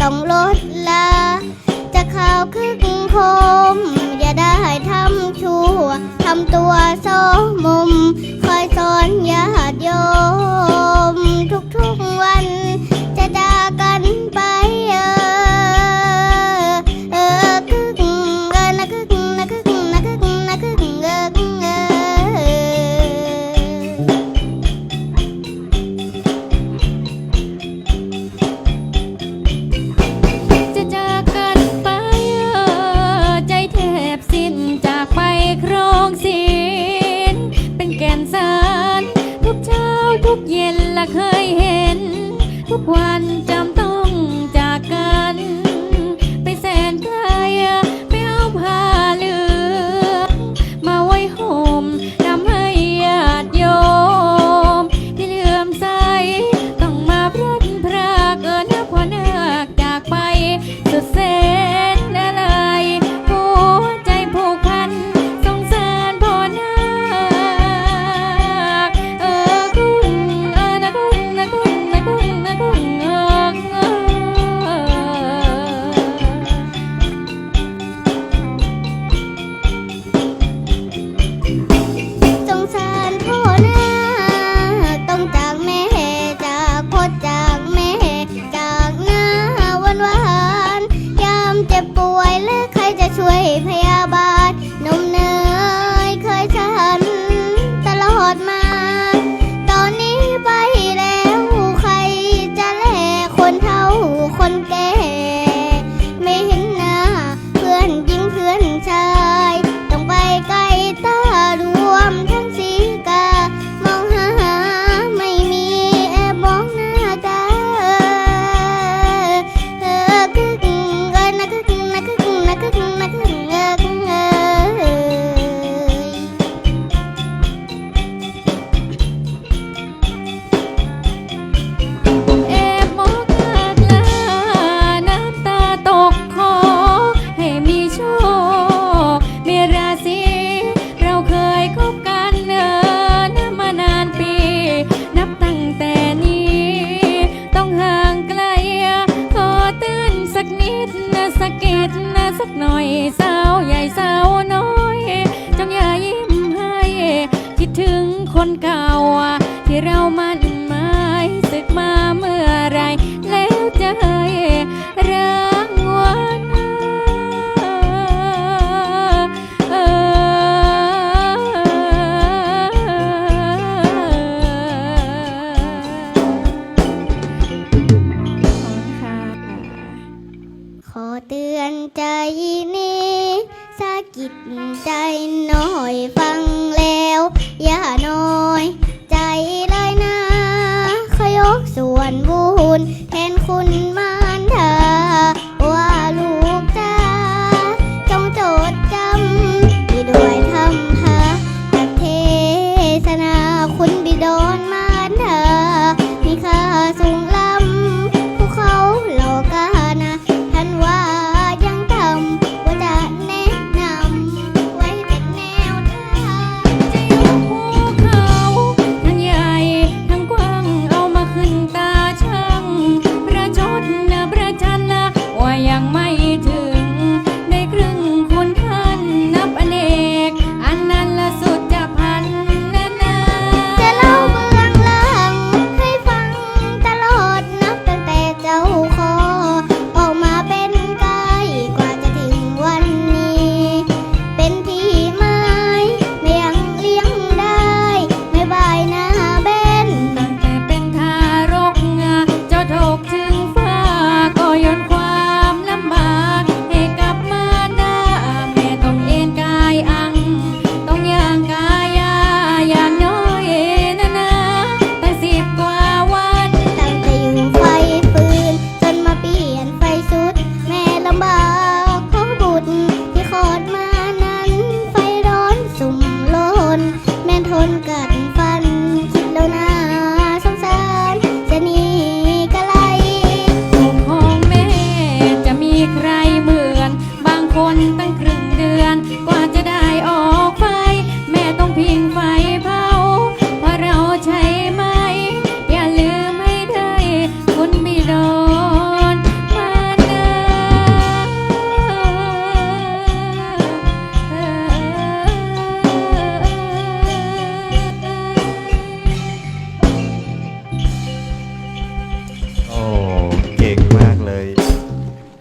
ต้องลดละ จะข่าวคึกโคม อย่าได้ทำชั่ว ทำตัวโซมม คอยสอนอย่าหัดโย 关灯。 นะสะเก็ดนะสักหน่อยสาวใหญ่สาวน้อยจงอย่ายิ้มให้ คิดถึงคนเก่าที่เรามา อนใจนี้สะกิดใจน้อยฟังแล้ว อย่าน้อย ใจเลยนะขยกส่วนบุญแทนคุณมา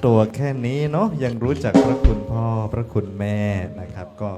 ตัวแค่นี้เนาะยังรู้จักพระคุณพ่อพระคุณแม่นะครับ ก็